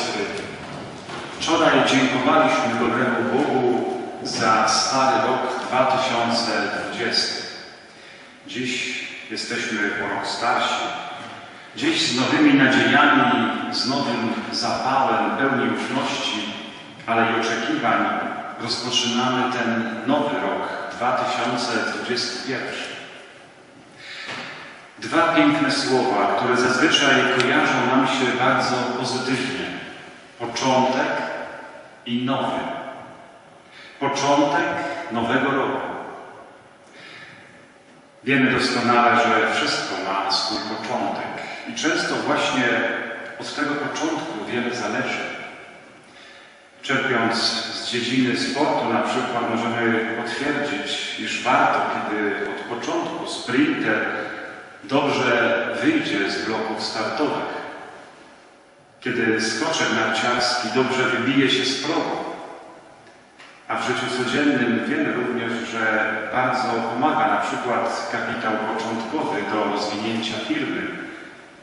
siostry, wczoraj dziękowaliśmy dobremu Bogu za stary rok 2020. Dziś jesteśmy o rok starsi. Dziś z nowymi nadziejami, z nowym zapałem, pełni ufności, ale i oczekiwań rozpoczynamy ten nowy rok 2021. Dwa piękne słowa, które zazwyczaj kojarzą nam się bardzo pozytywnie. Początek i nowy. Początek nowego roku. Wiemy doskonale, że wszystko ma swój początek i często właśnie od tego początku wiele zależy. Czerpiąc z dziedziny sportu na przykład możemy potwierdzić, iż warto, kiedy od początku sprinter dobrze wyjdzie z bloków startowych, kiedy skoczek narciarski dobrze wybije się z progu, a w życiu codziennym wiemy również, że bardzo pomaga na przykład kapitał początkowy do rozwinięcia firmy,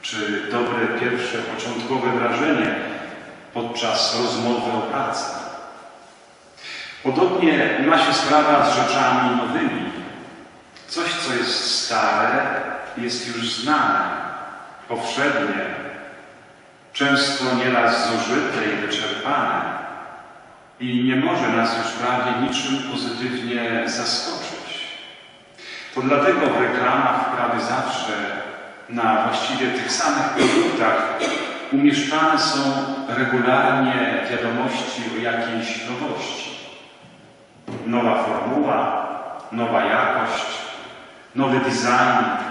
czy dobre pierwsze początkowe wrażenie podczas rozmowy o pracy. Podobnie ma się sprawa z rzeczami nowymi. Coś, co jest stare, jest już znane, powszednie, często nieraz zużyte i wyczerpane i nie może nas już prawie niczym pozytywnie zaskoczyć. To dlatego w reklamach prawie zawsze na właściwie tych samych produktach umieszczane są regularnie wiadomości o jakiejś nowości. Nowa formuła, nowa jakość, nowy design.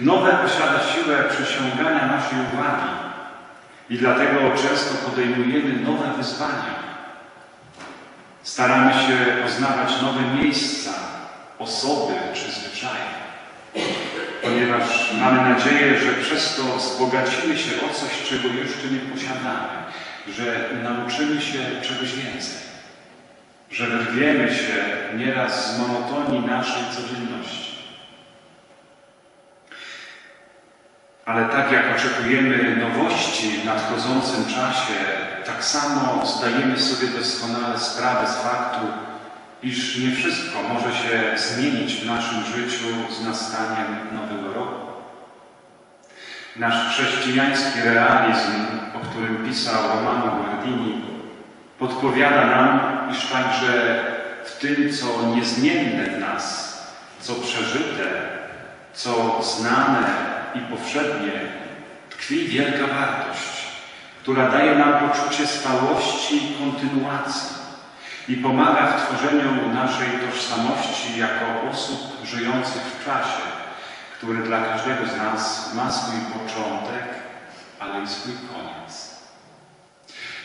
Nowe posiada siłę przyciągania naszej uwagi i dlatego często podejmujemy nowe wyzwania. Staramy się poznawać nowe miejsca, osoby czy zwyczaje, ponieważ mamy nadzieję, że przez to wzbogacimy się o coś, czego jeszcze nie posiadamy, że nauczymy się czegoś więcej, że wyrwiemy się nieraz z monotonii naszej codzienności. Ale tak jak oczekujemy nowości w nadchodzącym czasie, tak samo zdajemy sobie doskonale sprawę z faktu, iż nie wszystko może się zmienić w naszym życiu z nastaniem nowego roku. Nasz chrześcijański realizm, o którym pisał Romano Guardini, podpowiada nam, iż także w tym, co niezmienne w nas, co przeżyte, co znane i powszednie, tkwi wielka wartość, która daje nam poczucie stałości i kontynuacji i pomaga w tworzeniu naszej tożsamości jako osób żyjących w czasie, który dla każdego z nas ma swój początek, ale i swój koniec.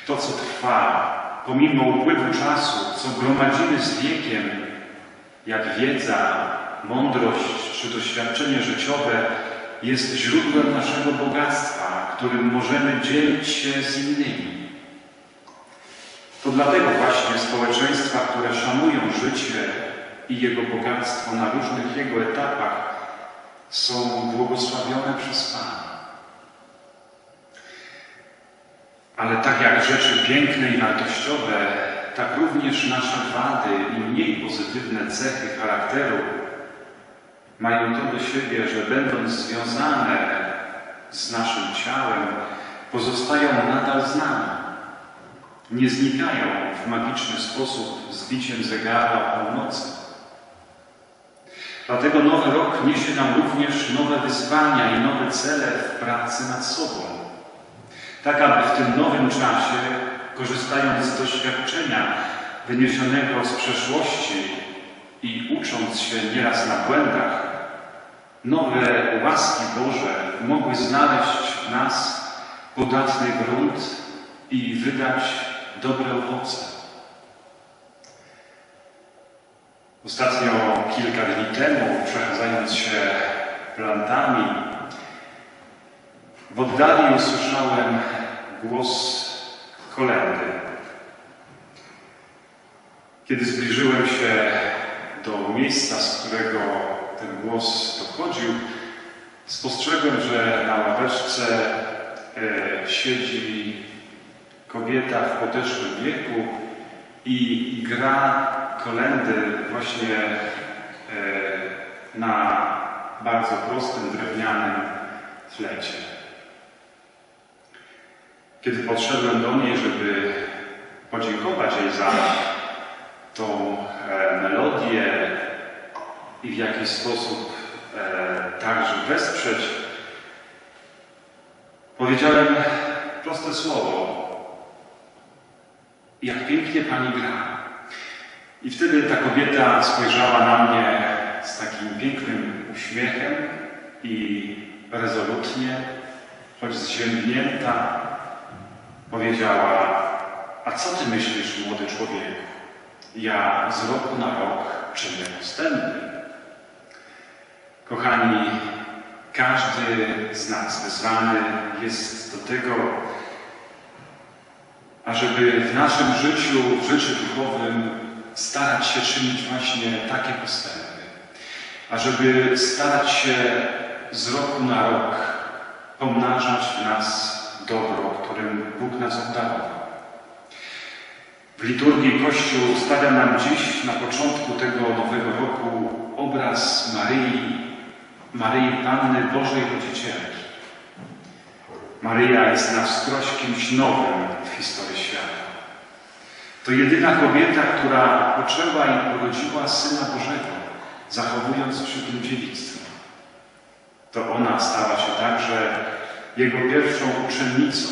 To, co trwa, pomimo upływu czasu, co gromadzimy z wiekiem, jak wiedza, mądrość czy doświadczenie życiowe, jest źródłem naszego bogactwa, którym możemy dzielić się z innymi. To dlatego właśnie społeczeństwa, które szanują życie i jego bogactwo na różnych jego etapach, są błogosławione przez Pana. Ale tak jak rzeczy piękne i wartościowe, tak również nasze wady i mniej pozytywne cechy charakteru mają to do siebie, że będąc związane z naszym ciałem, pozostają nadal z nami. Nie znikają w magiczny sposób z biciem zegara północy. Dlatego nowy rok niesie nam również nowe wyzwania i nowe cele w pracy nad sobą. Tak, aby w tym nowym czasie, korzystając z doświadczenia wyniesionego z przeszłości i ucząc się nieraz na błędach, nowe łaski Boże mogły znaleźć w nas podatny grunt i wydać dobre owoce. Ostatnio kilka dni temu, przechadzając się plantami, w oddali usłyszałem głos kolendy. Kiedy zbliżyłem się do miejsca, z którego ten głos dochodził, spostrzegłem, że na ławeczce e, siedzi kobieta w podeszłym wieku i gra kolendy właśnie e, na bardzo prostym, drewnianym flecie. Kiedy podszedłem do niej, żeby podziękować jej za tą e, melodię i w jakiś sposób e, także wesprzeć, powiedziałem proste słowo. Jak pięknie Pani gra. I wtedy ta kobieta spojrzała na mnie z takim pięknym uśmiechem i rezolutnie, choć zziębnięta, powiedziała: A co ty myślisz, młody człowieku? Ja z roku na rok czynię postępy. Kochani, każdy z nas wezwany jest do tego, ażeby w naszym życiu, w życiu duchowym starać się czynić właśnie takie postępy. Ażeby starać się z roku na rok pomnażać w nas dobro, którym Bóg nas obdarował. W liturgii Kościół stawia nam dziś na początku tego nowego roku obraz Maryi, Maryi Panny Bożej Rodzicielki. Maryja jest na wskroś kimś nowym w historii świata. To jedyna kobieta, która poczęła i porodziła Syna Bożego, zachowując przy tym dziewictwo. To ona stała się także jego pierwszą uczennicą,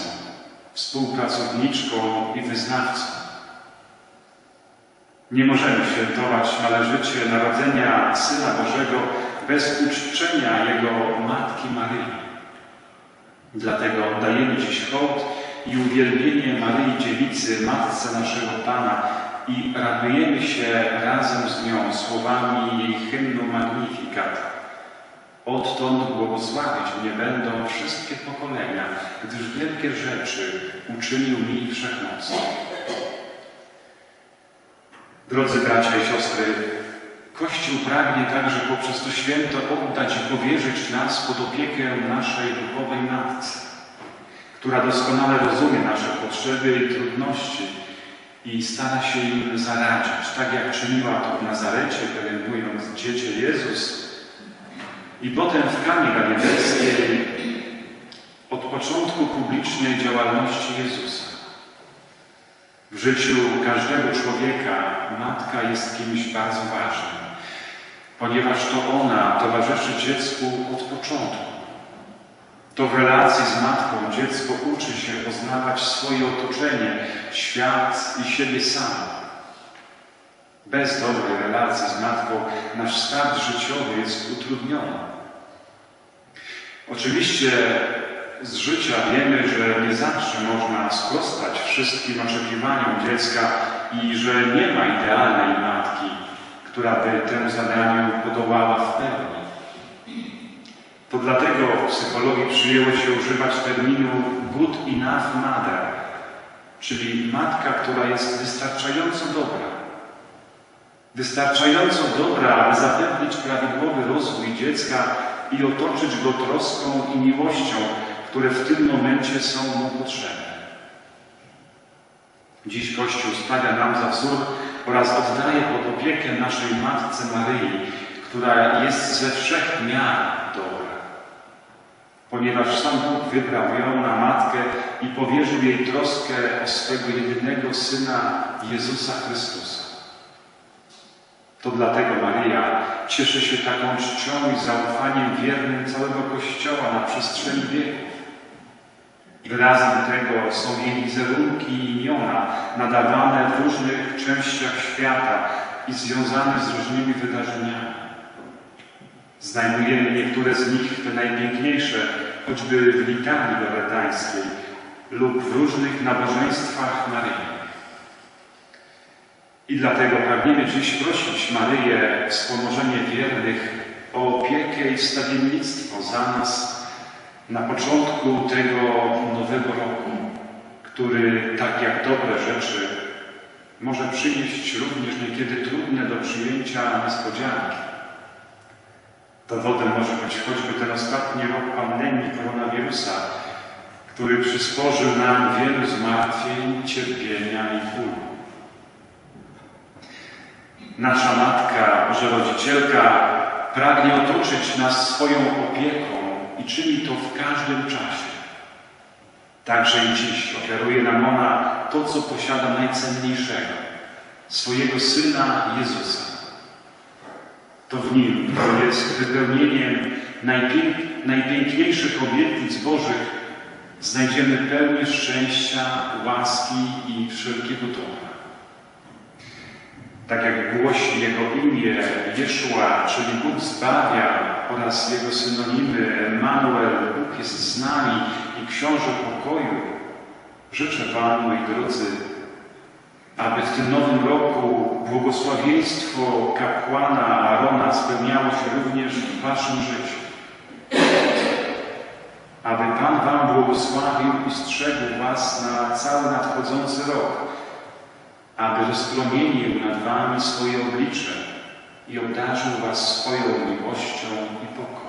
współpracowniczką i wyznawcą. Nie możemy świętować należycie narodzenia Syna Bożego bez uczczenia Jego Matki Maryi. Dlatego oddajemy dziś hołd i uwielbienie Maryi Dziewicy, Matce naszego Pana i radujemy się razem z nią słowami jej hymnu Magnificat. Odtąd błogosławić mnie będą wszystkie pokolenia, gdyż wielkie rzeczy uczynił mi Wszechmocny. Drodzy bracia i siostry, Kościół pragnie także poprzez to święto oddać i powierzyć nas pod opiekę naszej duchowej Matce, która doskonale rozumie nasze potrzeby i trudności i stara się im zaradzić, tak jak czyniła to w Nazarecie, pielęgnując dziecię Jezus i potem w Kanie Galilejskiej od początku publicznej działalności Jezusa. W życiu każdego człowieka matka jest kimś bardzo ważnym, ponieważ to ona towarzyszy dziecku od początku. To w relacji z matką dziecko uczy się poznawać swoje otoczenie, świat i siebie samo. Bez dobrej relacji z matką nasz start życiowy jest utrudniony. Oczywiście z życia wiemy, że nie zawsze można sprostać wszystkim oczekiwaniom dziecka i że nie ma idealnej matki, która by temu zadaniu podołała w pełni. To dlatego w psychologii przyjęło się używać terminu good enough mother, czyli matka, która jest wystarczająco dobra. Wystarczająco dobra, aby zapewnić prawidłowy rozwój dziecka i otoczyć go troską i miłością, które w tym momencie są mu potrzebne. Dziś Kościół stawia nam za wzór oraz oddaje pod opiekę naszej Matce Maryi, która jest ze wszech miar dobra. Ponieważ sam Bóg wybrał ją na Matkę i powierzył jej troskę o swego jedynego Syna Jezusa Chrystusa. To dlatego Maryja cieszy się taką czcią i zaufaniem wiernym całego Kościoła na przestrzeni wieków. Wyrazem tego są jej wizerunki i imiona nadawane w różnych częściach świata i związane z różnymi wydarzeniami. Znajdujemy niektóre z nich, te najpiękniejsze, choćby w litanii loretańskiej lub w różnych nabożeństwach Maryi. I dlatego pragniemy dziś prosić Maryję, wspomożenie wiernych, o opiekę i wstawiennictwo za nas na początku tego nowego roku, który, tak jak dobre rzeczy, może przynieść również niekiedy trudne do przyjęcia niespodzianki. Dowodem może być choćby ten ostatni rok pandemii koronawirusa, który przysporzył nam wielu zmartwień, cierpienia i bólu. Nasza Matka, Boże Rodzicielka, pragnie otoczyć nas swoją opieką i czyni to w każdym czasie. Także i dziś ofiaruje nam ona to, co posiada najcenniejszego, swojego Syna Jezusa. To w Nim, który jest wypełnieniem najpięk, najpiękniejszych obietnic Bożych, znajdziemy pełnię szczęścia, łaski i wszelkiego dobra. Tak jak głosi Jego imię Jeszua, czyli Bóg zbawia oraz Jego synonimy Emanuel, Bóg jest z nami i Książę pokoju, życzę Wam, moi drodzy, aby w tym nowym roku błogosławieństwo kapłana Arona spełniało się również w Waszym życiu. Aby Pan Wam błogosławił i strzegł Was na cały nadchodzący rok, aby rozpromienił nad Wami swoje oblicze i obdarzył Was swoją miłością i pokojem.